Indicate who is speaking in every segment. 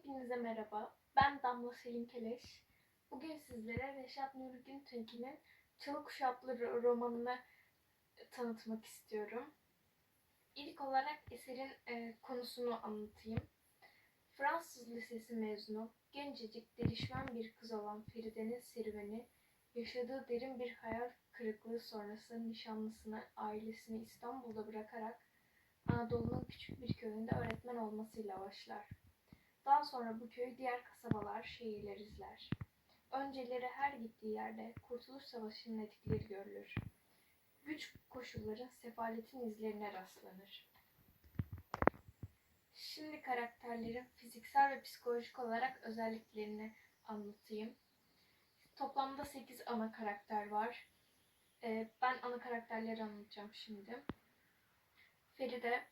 Speaker 1: Hepinize merhaba. Ben Damla Selim Keleş. Bugün sizlere Reşat Nuri Güntekin'in Çalı Kuşatları romanını tanıtmak istiyorum. İlk olarak eserin e, konusunu anlatayım. Fransız Lisesi mezunu, gencecik, delişmen bir kız olan Feride'nin serüveni, yaşadığı derin bir hayal kırıklığı sonrası nişanlısını, ailesini İstanbul'da bırakarak Anadolu'nun küçük bir köyünde öğretmen olmasıyla başlar. Daha sonra bu köyü diğer kasabalar, şehirler izler. Önceleri her gittiği yerde Kurtuluş Savaşı'nın etkileri görülür. Güç koşulların sefaletin izlerine rastlanır. Şimdi karakterlerin fiziksel ve psikolojik olarak özelliklerini anlatayım. Toplamda 8 ana karakter var. Ee, ben ana karakterleri anlatacağım şimdi. Feride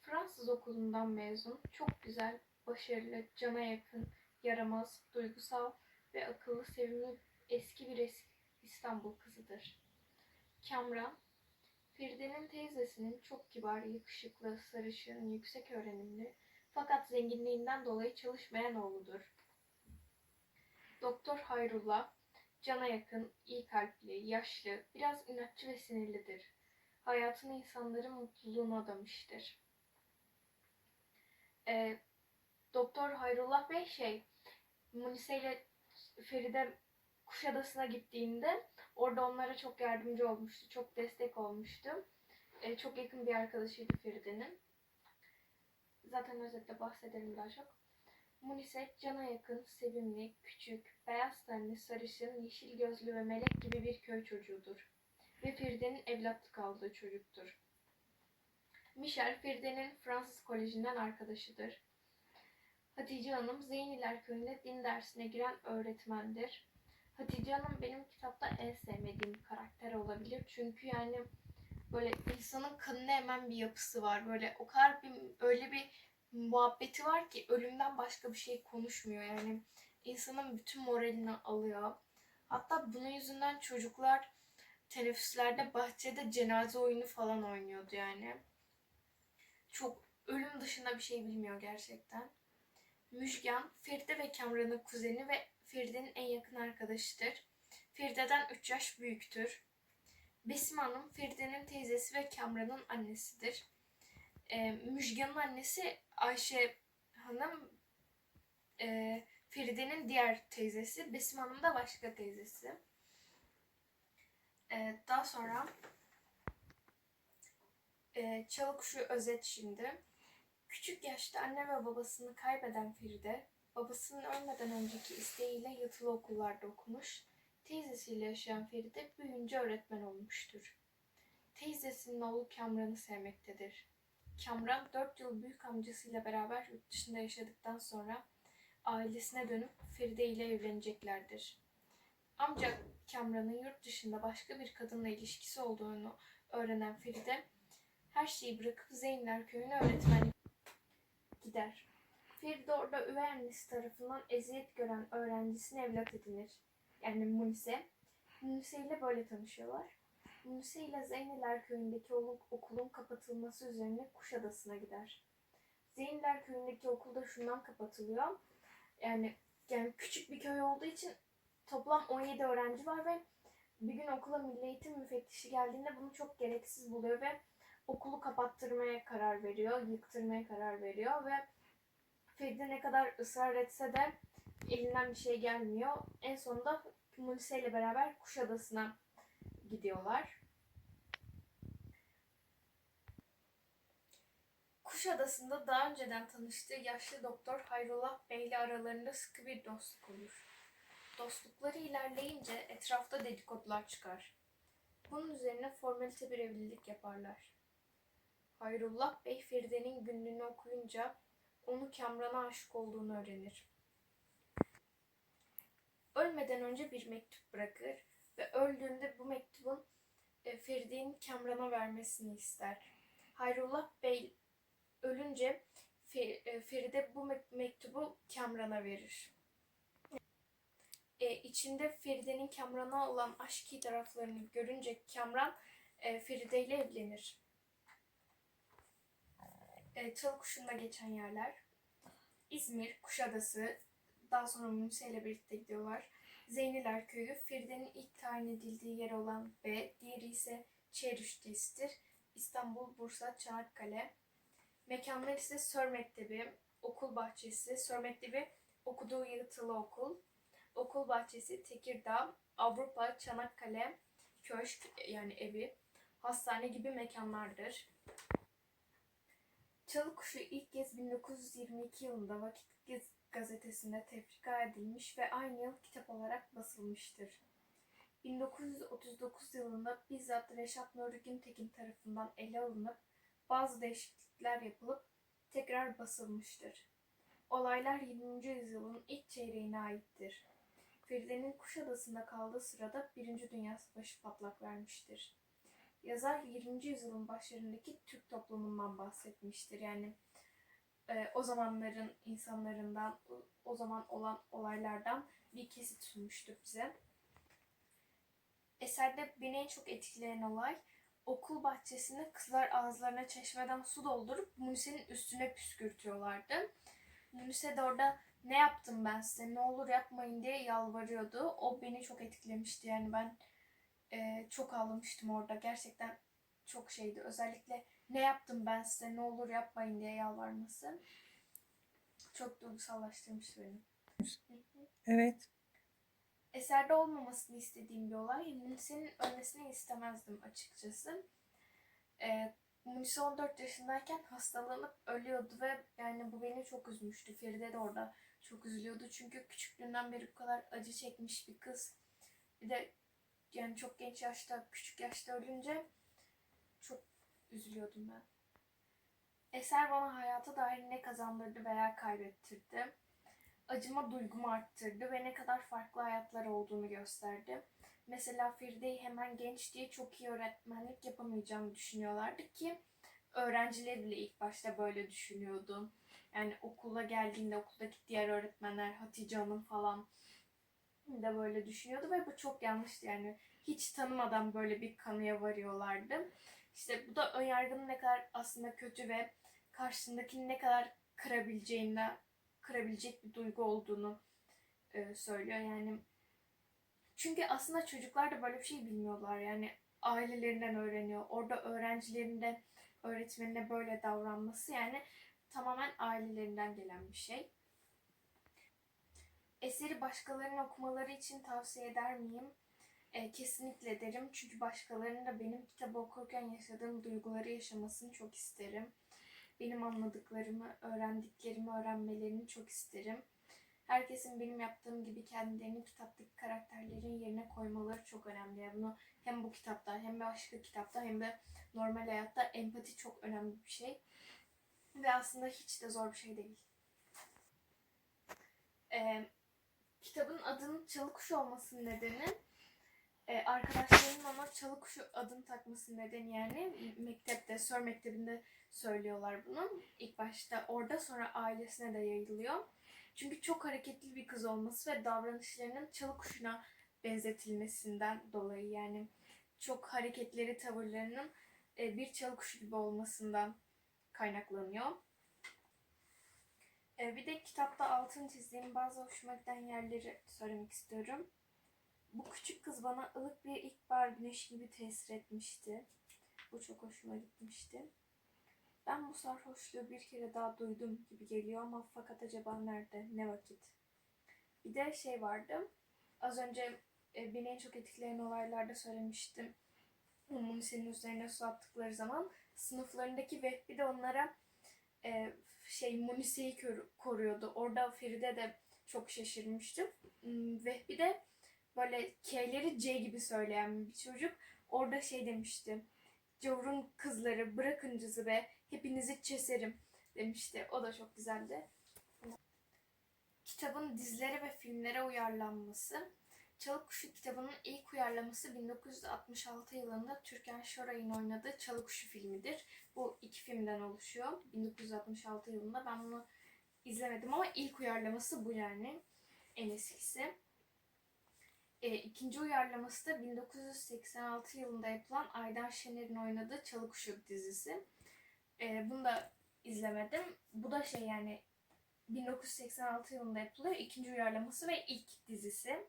Speaker 1: Fransız okulundan mezun, çok güzel, başarılı, cana yakın, yaramaz, duygusal ve akıllı, sevimli eski bir eski İstanbul kızıdır. Kamran, Feride'nin teyzesinin çok kibar, yakışıklı, sarışın, yüksek öğrenimli fakat zenginliğinden dolayı çalışmayan oğludur. Doktor Hayrullah, cana yakın, iyi kalpli, yaşlı, biraz inatçı ve sinirlidir. Hayatını insanların mutluluğuna adamıştır. Ee, Doktor Hayrullah Bey şey, Munise ile Feride Kuşadası'na gittiğinde orada onlara çok yardımcı olmuştu, çok destek olmuştu. Ee, çok yakın bir arkadaşıydı Feride'nin. Zaten özetle bahsedelim daha çok. Munise cana yakın, sevimli, küçük, beyaz tenli, sarışın, yeşil gözlü ve melek gibi bir köy çocuğudur. Ve Feride'nin evlatlık aldığı çocuktur. Michel, Feride'nin Fransız kolejinden arkadaşıdır. Hatice Hanım, Zeyniler Köyü'nde din dersine giren öğretmendir. Hatice Hanım benim kitapta en sevmediğim karakter olabilir. Çünkü yani böyle insanın kanına emen bir yapısı var. Böyle o kadar bir öyle bir muhabbeti var ki ölümden başka bir şey konuşmuyor. Yani insanın bütün moralini alıyor. Hatta bunun yüzünden çocuklar teneffüslerde bahçede cenaze oyunu falan oynuyordu yani. Çok ölüm dışında bir şey bilmiyor gerçekten. Müjgan, Feride ve Kamran'ın kuzeni ve Feride'nin en yakın arkadaşıdır. Feride'den 3 yaş büyüktür. Besim Hanım, Feride'nin teyzesi ve Kamran'ın annesidir. Ee, Müjgan'ın annesi Ayşe Hanım, e, Feride'nin diğer teyzesi. Besim Hanım da başka teyzesi. Ee, daha sonra e, Çalıkuşu özet şimdi. Küçük yaşta anne ve babasını kaybeden Feride, babasının ölmeden önceki isteğiyle yatılı okullarda okumuş, teyzesiyle yaşayan Feride büyüyünce öğretmen olmuştur. Teyzesinin oğlu Kamran'ı sevmektedir. Kamran 4 yıl büyük amcasıyla beraber yurt dışında yaşadıktan sonra ailesine dönüp Feride ile evleneceklerdir. Amca Kamran'ın yurt dışında başka bir kadınla ilişkisi olduğunu öğrenen Feride her şeyi bırakıp Zeynler köyüne öğretmenlik gider. Üvey annesi tarafından eziyet gören öğrencisini evlat edinir. Yani Munise. Munise ile böyle tanışıyorlar. Munise ile Zeyniler köyündeki okulun kapatılması üzerine Kuşadası'na gider. Zeyniler köyündeki okulda şundan kapatılıyor. Yani yani küçük bir köy olduğu için toplam 17 öğrenci var ve bir gün okula milli eğitim müfettişi geldiğinde bunu çok gereksiz buluyor ve okulu kapattırmaya karar veriyor, yıktırmaya karar veriyor ve Feride ne kadar ısrar etse de elinden bir şey gelmiyor. En sonunda Mulise ile beraber Kuşadası'na gidiyorlar. Kuşadası'nda daha önceden tanıştığı yaşlı doktor Hayrullah Bey ile aralarında sıkı bir dostluk olur. Dostlukları ilerleyince etrafta dedikodular çıkar. Bunun üzerine formalite bir evlilik yaparlar. Hayrullah Bey Feride'nin günlüğünü okuyunca onu Kamran'a aşık olduğunu öğrenir. Ölmeden önce bir mektup bırakır ve öldüğünde bu mektubun e, Feride'nin Kamran'a vermesini ister. Hayrullah Bey ölünce e, Feride bu mektubu Kamran'a verir. E, içinde Feride'nin Kamran'a olan aşkı taraflarını görünce Kamran e, Feride ile evlenir. E, Çalı kuşunda geçen yerler. İzmir, Kuşadası, daha sonra Munise ile birlikte gidiyorlar. Zeyniler Köyü, Feride'nin ilk tayin edildiği yer olan B, diğeri ise Çerüştes'tir. İstanbul, Bursa, Çanakkale. Mekanlar ise Sör Mektebi, Okul Bahçesi, Sör Mektebi okuduğu yatılı okul, Okul Bahçesi, Tekirdağ, Avrupa, Çanakkale, Köşk yani evi, hastane gibi mekanlardır. Çalı Kuşu ilk kez 1922 yılında Vakit gazetesinde tefrika edilmiş ve aynı yıl kitap olarak basılmıştır. 1939 yılında bizzat Reşat Nuri Güntekin tarafından ele alınıp bazı değişiklikler yapılıp tekrar basılmıştır. Olaylar 20. yüzyılın ilk çeyreğine aittir. Feride'nin Kuşadası'nda kaldığı sırada Birinci Dünya Savaşı patlak vermiştir. Yazar 20. yüzyılın başlarındaki Türk toplumundan bahsetmiştir. Yani e, o zamanların insanlarından, o- zaman olan olaylardan bir kesit sunmuştur bize. Eserde beni en çok etkileyen olay okul bahçesinde kızlar ağızlarına çeşmeden su doldurup Munise'nin üstüne püskürtüyorlardı. Munise de orada ne yaptım ben size ne olur yapmayın diye yalvarıyordu. O beni çok etkilemişti yani ben e, çok ağlamıştım orada gerçekten çok şeydi. Özellikle ne yaptım ben size ne olur yapmayın diye yalvarması çok duygusallaştırmıştı beni.
Speaker 2: Evet.
Speaker 1: Eserde olmamasını istediğim bir olay. Munise'nin ölmesini istemezdim açıkçası. Ee, Munise 14 yaşındayken hastalanıp ölüyordu ve yani bu beni çok üzmüştü. Feride de orada çok üzülüyordu. Çünkü küçüklüğünden beri bu kadar acı çekmiş bir kız. Bir de yani çok genç yaşta, küçük yaşta ölünce çok üzülüyordum ben. Eser bana hayata dair ne kazandırdı veya kaybettirdi acıma duygumu arttırdı ve ne kadar farklı hayatlar olduğunu gösterdi. Mesela Feride'yi hemen genç diye çok iyi öğretmenlik yapamayacağını düşünüyorlardı ki öğrenciler bile ilk başta böyle düşünüyordu. Yani okula geldiğinde okuldaki diğer öğretmenler Hatice Hanım falan da böyle düşünüyordu ve bu çok yanlıştı yani. Hiç tanımadan böyle bir kanıya varıyorlardı. İşte bu da önyargının ne kadar aslında kötü ve karşısındakini ne kadar kırabileceğinden kırabilecek bir duygu olduğunu e, söylüyor. Yani çünkü aslında çocuklar da böyle bir şey bilmiyorlar. Yani ailelerinden öğreniyor. Orada öğrencilerin de öğretmenine böyle davranması yani tamamen ailelerinden gelen bir şey. Eseri başkalarının okumaları için tavsiye eder miyim? E, kesinlikle derim. Çünkü başkalarının da benim kitabı okurken yaşadığım duyguları yaşamasını çok isterim benim anladıklarımı, öğrendiklerimi öğrenmelerini çok isterim. Herkesin benim yaptığım gibi kendilerini kitaptaki karakterlerin yerine koymaları çok önemli. Yani bunu hem bu kitapta hem başka kitapta hem de normal hayatta empati çok önemli bir şey. Ve aslında hiç de zor bir şey değil. Ee, kitabın adının Çalı Kuşu olmasının nedeni e, arkadaşlarının ona Çalı Kuşu adını takması nedeni yani mektepte, Sör Mektebi'nde söylüyorlar bunu. İlk başta orada sonra ailesine de yayılıyor. Çünkü çok hareketli bir kız olması ve davranışlarının çalı kuşuna benzetilmesinden dolayı yani çok hareketleri, tavırlarının e, bir çalı kuşu gibi olmasından kaynaklanıyor. E, Bir de kitapta altın çizdiğim bazı hoşuma giden yerleri söylemek istiyorum. Bu küçük kız bana ılık bir ilkbahar güneşi gibi tesir etmişti. Bu çok hoşuma gitmişti. Ben bu sarhoşluğu bir kere daha duydum gibi geliyor ama fakat acaba nerede, ne vakit? Bir de şey vardı. Az önce e, beni en çok etkileyen olaylarda söylemiştim. Munise'nin üzerine su attıkları zaman sınıflarındaki Vehbi de onlara e, şey Munise'yi koruyordu. Orada Feride de çok şaşırmıştım. Hmm, Vehbi de böyle K'leri C gibi söyleyen bir çocuk. Orada şey demişti. Gavurun kızları bırakın cızı be hepinizi keserim demişti. O da çok güzeldi. Kitabın dizilere ve filmlere uyarlanması. Çalı Kuşu kitabının ilk uyarlaması 1966 yılında Türkan Şoray'ın oynadığı Çalı Kuşu filmidir. Bu iki filmden oluşuyor. 1966 yılında ben bunu izlemedim ama ilk uyarlaması bu yani. En eskisi. E, ikinci uyarlaması da 1986 yılında yapılan Aydan Şener'in oynadığı Çalı Kuşu dizisi. E, bunu da izlemedim. Bu da şey yani 1986 yılında yapılıyor. İkinci uyarlaması ve ilk dizisi.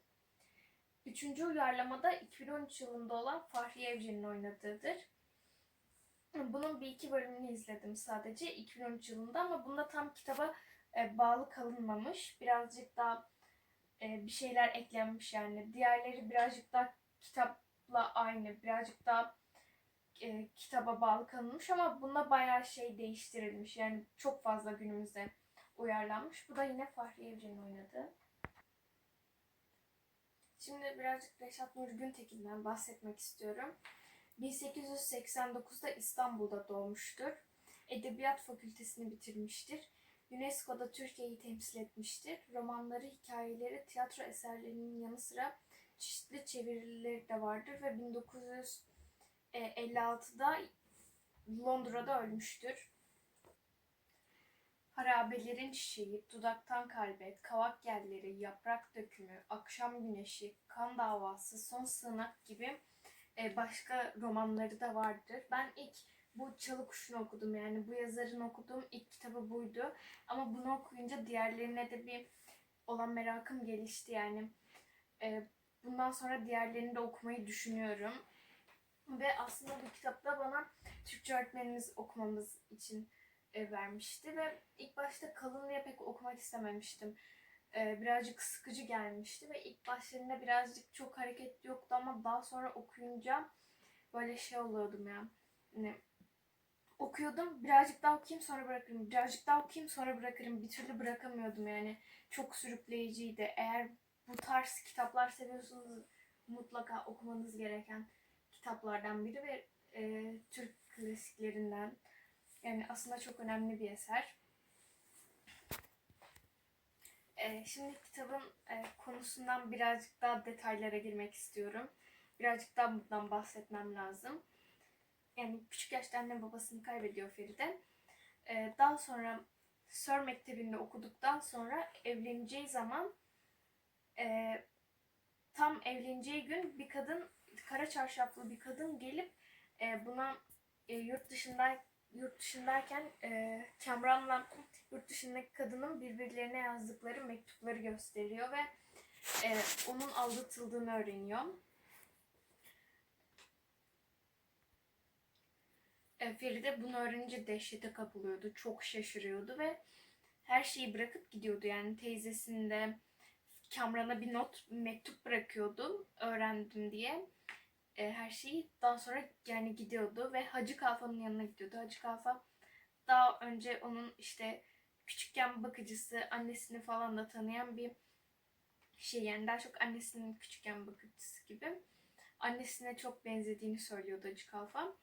Speaker 1: Üçüncü uyarlamada 2013 yılında olan Fahriye Evcen'in oynadığıdır. Bunun bir iki bölümünü izledim sadece 2013 yılında ama bunda tam kitaba e, bağlı kalınmamış. Birazcık daha e, bir şeyler eklenmiş yani. Diğerleri birazcık daha kitapla aynı. Birazcık daha e, kitaba bağlı kalınmış ama bunda bayağı şey değiştirilmiş. Yani çok fazla günümüze uyarlanmış. Bu da yine Fahri Evcen'in oynadığı. Şimdi birazcık Reşat Nuri Güntekin'den bahsetmek istiyorum. 1889'da İstanbul'da doğmuştur. Edebiyat Fakültesini bitirmiştir. UNESCO'da Türkiye'yi temsil etmiştir. Romanları, hikayeleri, tiyatro eserlerinin yanı sıra çeşitli çevirileri de vardır ve 1956'da Londra'da ölmüştür. Harabelerin çiçeği, dudaktan kalbe, kavak yerleri, yaprak dökümü, akşam güneşi, kan davası, son sığınak gibi e, başka romanları da vardır. Ben ilk bu Çalı Kuşu'nu okudum yani bu yazarın okuduğum ilk kitabı buydu. Ama bunu okuyunca diğerlerine de bir olan merakım gelişti yani. E, bundan sonra diğerlerini de okumayı düşünüyorum. Ve aslında bu kitapta bana Türkçe öğretmenimiz okumamız için e, vermişti ve ilk başta kalın diye pek okumak istememiştim. E, birazcık sıkıcı gelmişti ve ilk başlarında birazcık çok hareket yoktu ama daha sonra okuyunca böyle şey oluyordum ya. Yani okuyordum birazcık daha okuyayım sonra bırakırım. Birazcık daha okuyayım sonra bırakırım. Bir türlü bırakamıyordum yani. Çok sürükleyiciydi. Eğer bu tarz kitaplar seviyorsanız mutlaka okumanız gereken kitaplardan biri ve e, Türk klasiklerinden. Yani aslında çok önemli bir eser. E, şimdi kitabın e, konusundan birazcık daha detaylara girmek istiyorum. Birazcık daha bundan bahsetmem lazım. Yani küçük yaşta anne babasını kaybediyor Feride. E, daha sonra Sör Mektebi'nde okuduktan sonra evleneceği zaman e, tam evleneceği gün bir kadın, kara çarşaflı bir kadın gelip e, buna yurt dışından yurt dışındayken e, Kamran'la yurt dışındaki kadının birbirlerine yazdıkları mektupları gösteriyor ve e, onun aldatıldığını öğreniyor. E, Feride bunu öğrenince dehşete kapılıyordu. Çok şaşırıyordu ve her şeyi bırakıp gidiyordu. Yani teyzesinde Kamran'a bir not, mektup bırakıyordu öğrendim diye e, her şeyi. Daha sonra yani gidiyordu ve Hacı Kalfa'nın yanına gidiyordu. Hacı Kalfa daha önce onun işte küçükken bakıcısı, annesini falan da tanıyan bir şey yani daha çok annesinin küçükken bakıcısı gibi. Annesine çok benzediğini söylüyordu Hacı Kalfa.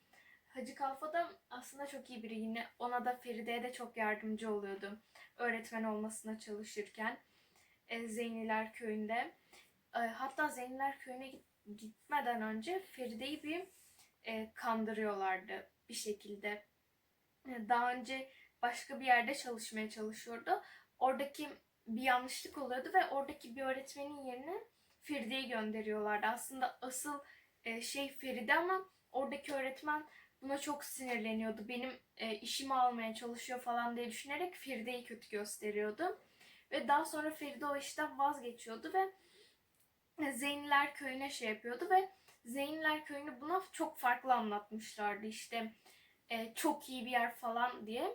Speaker 1: Hacı Kalfa da aslında çok iyi biri. Yine ona da Feride'ye de çok yardımcı oluyordu. Öğretmen olmasına çalışırken. E, Zeyniler köyünde. E, hatta Zeyniler köyüne gitmeden önce Feride'yi bir e, kandırıyorlardı bir şekilde. E, daha önce başka bir yerde çalışmaya çalışıyordu. Oradaki bir yanlışlık oluyordu ve oradaki bir öğretmenin yerine Feride'yi gönderiyorlardı. Aslında asıl e, şey Feride ama oradaki öğretmen buna çok sinirleniyordu. Benim e, işimi almaya çalışıyor falan diye düşünerek Feride'yi kötü gösteriyordu. Ve daha sonra Feride o işten vazgeçiyordu ve Zeyniler köyüne şey yapıyordu ve Zeyniler köyünü buna çok farklı anlatmışlardı işte e, çok iyi bir yer falan diye.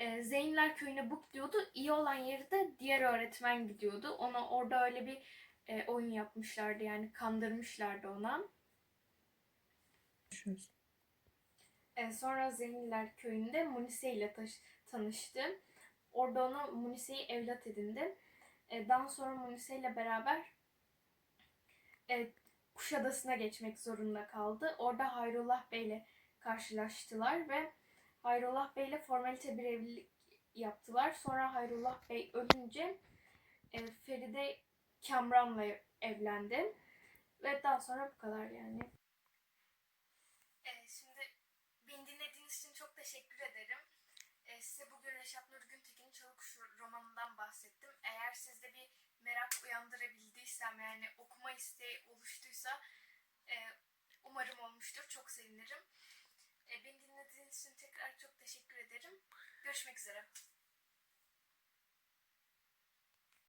Speaker 1: E, Zeyniler köyüne bu gidiyordu. İyi olan yeri de diğer öğretmen gidiyordu. Ona orada öyle bir e, oyun yapmışlardı yani kandırmışlardı ona. E, sonra Zeyniler köyünde Munise ile taş- tanıştı. Orada ona Munise'yi evlat edindi. E, daha sonra Munise ile beraber e, Kuşadası'na geçmek zorunda kaldı. Orada Hayrullah Bey ile karşılaştılar ve Hayrullah Bey ile formalite bir evlilik yaptılar. Sonra Hayrullah Bey ölünce e, Feride Kamran'la evlendi. Ve daha sonra bu kadar yani. Evet, şimdi beni dinlediğiniz için çok teşekkür ederim. E, size bugün Reşat Nur Güntekin'in Çalıkuşu romanından bahsettim. Eğer sizde bir merak uyandırabildiysem yani okuma isteği oluştuysa e, umarım olmuştur. Çok sevinirim. E, beni dinlediğiniz için tekrar çok teşekkür ederim. Görüşmek üzere.